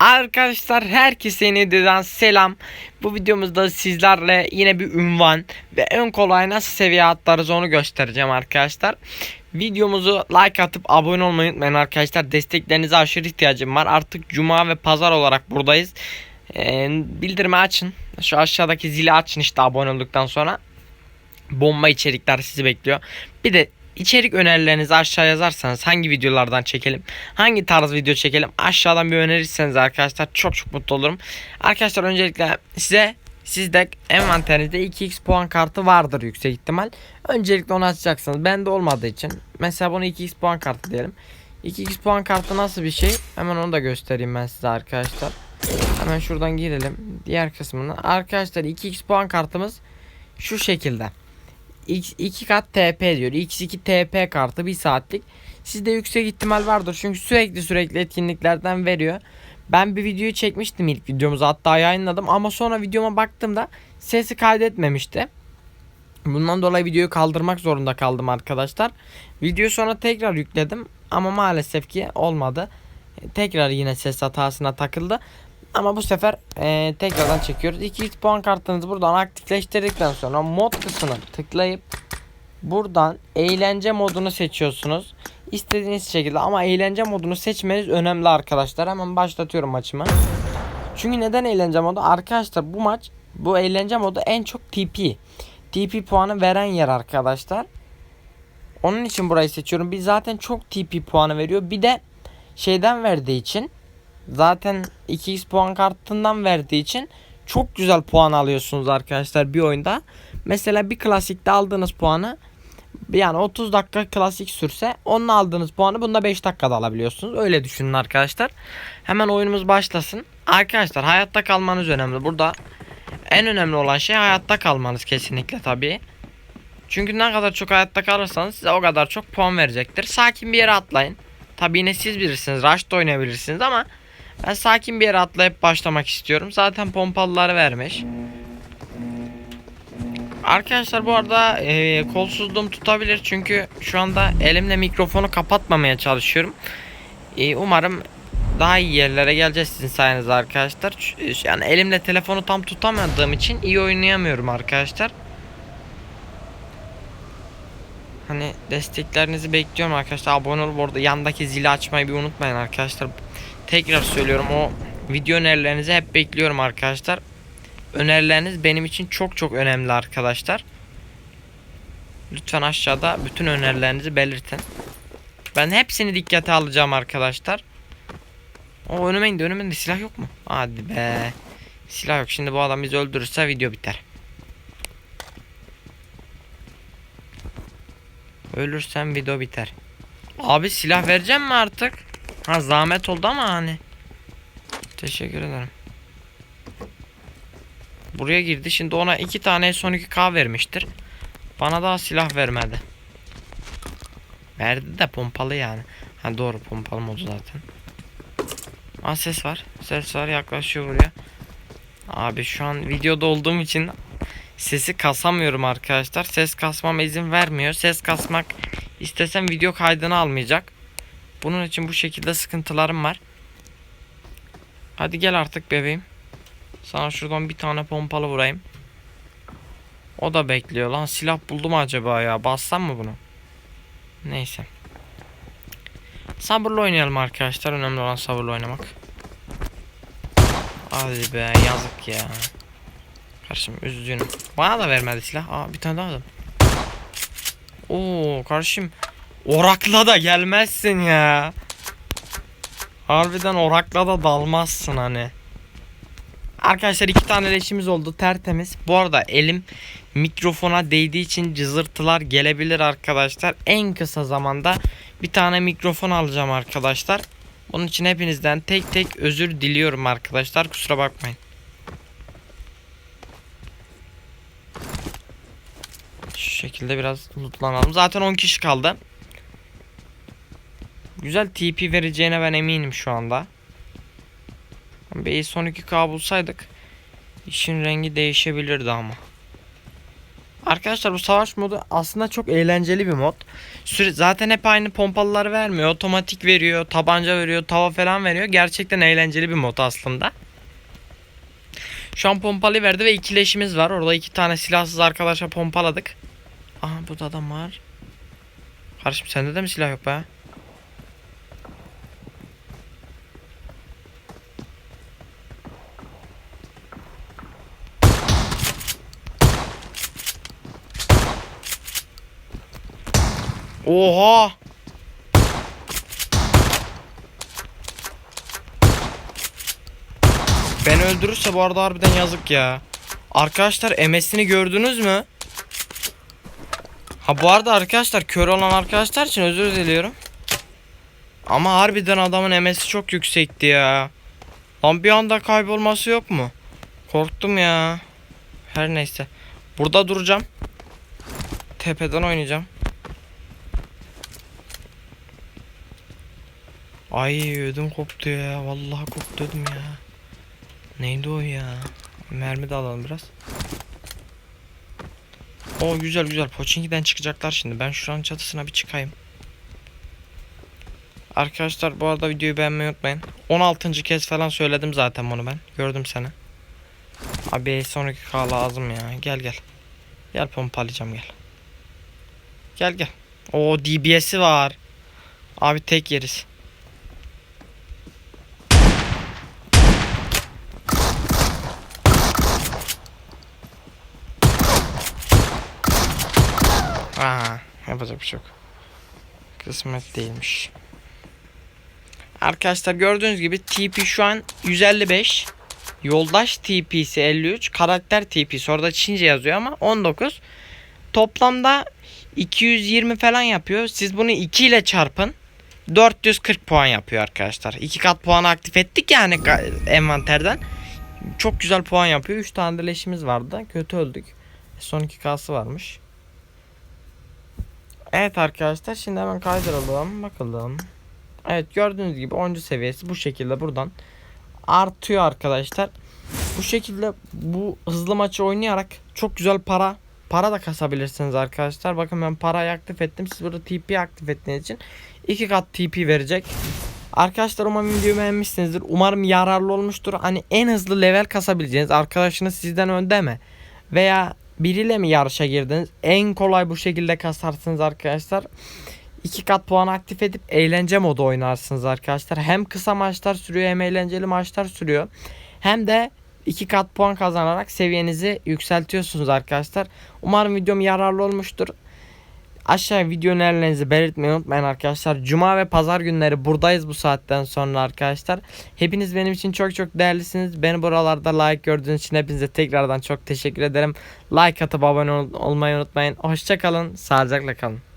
Arkadaşlar herkese yeniden selam. Bu videomuzda sizlerle yine bir ünvan ve en kolay nasıl seviye atlarız onu göstereceğim arkadaşlar. Videomuzu like atıp abone olmayı unutmayın arkadaşlar. Desteklerinize aşırı ihtiyacım var. Artık cuma ve pazar olarak buradayız. Ee, bildirimi açın. Şu aşağıdaki zili açın işte abone olduktan sonra. Bomba içerikler sizi bekliyor. Bir de içerik önerilerinizi aşağı yazarsanız hangi videolardan çekelim, hangi tarz video çekelim aşağıdan bir önerirseniz arkadaşlar çok çok mutlu olurum. Arkadaşlar öncelikle size sizde envanterinizde 2x puan kartı vardır yüksek ihtimal. Öncelikle onu açacaksınız. Bende olmadığı için mesela bunu 2x puan kartı diyelim. 2x puan kartı nasıl bir şey? Hemen onu da göstereyim ben size arkadaşlar. Hemen şuradan girelim diğer kısmına. Arkadaşlar 2x puan kartımız şu şekilde. X 2 kat TP diyor. X2 TP kartı 1 saatlik. Sizde yüksek ihtimal vardır çünkü sürekli sürekli etkinliklerden veriyor. Ben bir videoyu çekmiştim ilk videomuzu hatta yayınladım ama sonra videoma baktığımda sesi kaydetmemişti. Bundan dolayı videoyu kaldırmak zorunda kaldım arkadaşlar. Videoyu sonra tekrar yükledim ama maalesef ki olmadı. Tekrar yine ses hatasına takıldı. Ama bu sefer e, tekrardan çekiyoruz. 2 puan kartınızı buradan aktifleştirdikten sonra mod kısmına tıklayıp buradan eğlence modunu seçiyorsunuz. İstediğiniz şekilde ama eğlence modunu seçmeniz önemli arkadaşlar. Hemen başlatıyorum maçımı. Çünkü neden eğlence modu? Arkadaşlar bu maç bu eğlence modu en çok TP. TP puanı veren yer arkadaşlar. Onun için burayı seçiyorum. Bir zaten çok TP puanı veriyor. Bir de şeyden verdiği için zaten 2x puan kartından verdiği için çok güzel puan alıyorsunuz arkadaşlar bir oyunda. Mesela bir klasikte aldığınız puanı yani 30 dakika klasik sürse onun aldığınız puanı bunda 5 dakikada alabiliyorsunuz. Öyle düşünün arkadaşlar. Hemen oyunumuz başlasın. Arkadaşlar hayatta kalmanız önemli. Burada en önemli olan şey hayatta kalmanız kesinlikle tabii. Çünkü ne kadar çok hayatta kalırsanız size o kadar çok puan verecektir. Sakin bir yere atlayın. Tabii yine siz bilirsiniz. Rush da oynayabilirsiniz ama ben sakin bir yere atlayıp başlamak istiyorum. Zaten pompalıları vermiş. Arkadaşlar bu arada e, kolsuzluğum tutabilir çünkü şu anda elimle mikrofonu kapatmamaya çalışıyorum. E, umarım daha iyi yerlere geleceğiz sizin sayenizde arkadaşlar. Ç- Yani elimle telefonu tam tutamadığım için iyi oynayamıyorum arkadaşlar. Hani desteklerinizi bekliyorum arkadaşlar. Abone olup orada yandaki zili açmayı bir unutmayın arkadaşlar. Tekrar söylüyorum o video önerilerinizi hep bekliyorum arkadaşlar. Önerileriniz benim için çok çok önemli arkadaşlar. Lütfen aşağıda bütün önerilerinizi belirtin. Ben hepsini dikkate alacağım arkadaşlar. O önüme indi önüme indi silah yok mu? Hadi be. Silah yok şimdi bu adam bizi öldürürse video biter. Ölürsem video biter. Abi silah vereceğim mi artık? Ha zahmet oldu ama hani. Teşekkür ederim. Buraya girdi. Şimdi ona iki tane son 2K vermiştir. Bana daha silah vermedi. Verdi de pompalı yani. Ha doğru pompalı modu zaten. Aa ses var. Ses var yaklaşıyor buraya. Abi şu an videoda olduğum için sesi kasamıyorum arkadaşlar. Ses kasmama izin vermiyor. Ses kasmak istesem video kaydını almayacak. Bunun için bu şekilde sıkıntılarım var. Hadi gel artık bebeğim. Sana şuradan bir tane pompalı vurayım. O da bekliyor lan. Silah buldum acaba ya? Bassam mı bunu? Neyse. Sabırlı oynayalım arkadaşlar. Önemli olan sabırlı oynamak. Hadi be yazık ya. Karşım üzgünüm. Bana da vermedi silah. Aa bir tane daha adam. Oo karşım. Orakla da gelmezsin ya. Harbiden orakla da dalmazsın hani. Arkadaşlar iki tane leşimiz oldu tertemiz. Bu arada elim mikrofona değdiği için cızırtılar gelebilir arkadaşlar. En kısa zamanda bir tane mikrofon alacağım arkadaşlar. Bunun için hepinizden tek tek özür diliyorum arkadaşlar. Kusura bakmayın. Şu şekilde biraz lootlanalım. Zaten 10 kişi kaldı. Güzel TP vereceğine ben eminim şu anda. Bir son 2K bulsaydık işin rengi değişebilirdi ama. Arkadaşlar bu savaş modu aslında çok eğlenceli bir mod. Süre, zaten hep aynı pompalıları vermiyor. Otomatik veriyor, tabanca veriyor, tava falan veriyor. Gerçekten eğlenceli bir mod aslında. Şu an pompalı verdi ve ikileşimiz var. Orada iki tane silahsız arkadaşa pompaladık. Aha burada adam var. Kardeşim sende de mi silah yok be? Oha! Ben öldürürse bu arada harbiden yazık ya. Arkadaşlar MS'ini gördünüz mü? Ha bu arada arkadaşlar kör olan arkadaşlar için özür diliyorum. Ama harbiden adamın MS'i çok yüksekti ya. Lan bir anda kaybolması yok mu? Korktum ya. Her neyse. Burada duracağım. Tepeden oynayacağım. Ay ödüm koptu ya. Vallahi koptu ödüm ya. Neydi o ya? Mermi de alalım biraz. O güzel güzel. Pochinki'den çıkacaklar şimdi. Ben şuranın çatısına bir çıkayım. Arkadaşlar bu arada videoyu beğenmeyi unutmayın. 16. kez falan söyledim zaten bunu ben. Gördüm seni. Abi sonraki K lazım ya. Gel gel. Gel pompalayacağım gel. Gel gel. O DBS'i var. Abi tek yeriz. Aa, yapacak bir şey yok. Kısmet değilmiş. Arkadaşlar gördüğünüz gibi TP şu an 155. Yoldaş TP'si 53. Karakter TP'si orada Çince yazıyor ama 19. Toplamda 220 falan yapıyor. Siz bunu 2 ile çarpın. 440 puan yapıyor arkadaşlar. 2 kat puanı aktif ettik yani envanterden. Çok güzel puan yapıyor. 3 tane de leşimiz vardı. Kötü öldük. Son 2 kası varmış. Evet arkadaşlar şimdi hemen kaydıralım bakalım. Evet gördüğünüz gibi 10. seviyesi bu şekilde buradan artıyor arkadaşlar. Bu şekilde bu hızlı maçı oynayarak çok güzel para para da kasabilirsiniz arkadaşlar. Bakın ben parayı aktif ettim. Siz burada TP aktif ettiğiniz için 2 kat TP verecek. Arkadaşlar umarım videoyu beğenmişsinizdir. Umarım yararlı olmuştur. Hani en hızlı level kasabileceğiniz arkadaşınız sizden önde mi? Veya biriyle mi yarışa girdiniz? En kolay bu şekilde kasarsınız arkadaşlar. İki kat puan aktif edip eğlence modu oynarsınız arkadaşlar. Hem kısa maçlar sürüyor hem eğlenceli maçlar sürüyor. Hem de iki kat puan kazanarak seviyenizi yükseltiyorsunuz arkadaşlar. Umarım videom yararlı olmuştur. Aşağı video önerilerinizi belirtmeyi unutmayın arkadaşlar. Cuma ve pazar günleri buradayız bu saatten sonra arkadaşlar. Hepiniz benim için çok çok değerlisiniz. Beni buralarda like gördüğünüz için hepinize tekrardan çok teşekkür ederim. Like atıp abone ol- olmayı unutmayın. Hoşçakalın. Sağlıcakla kalın.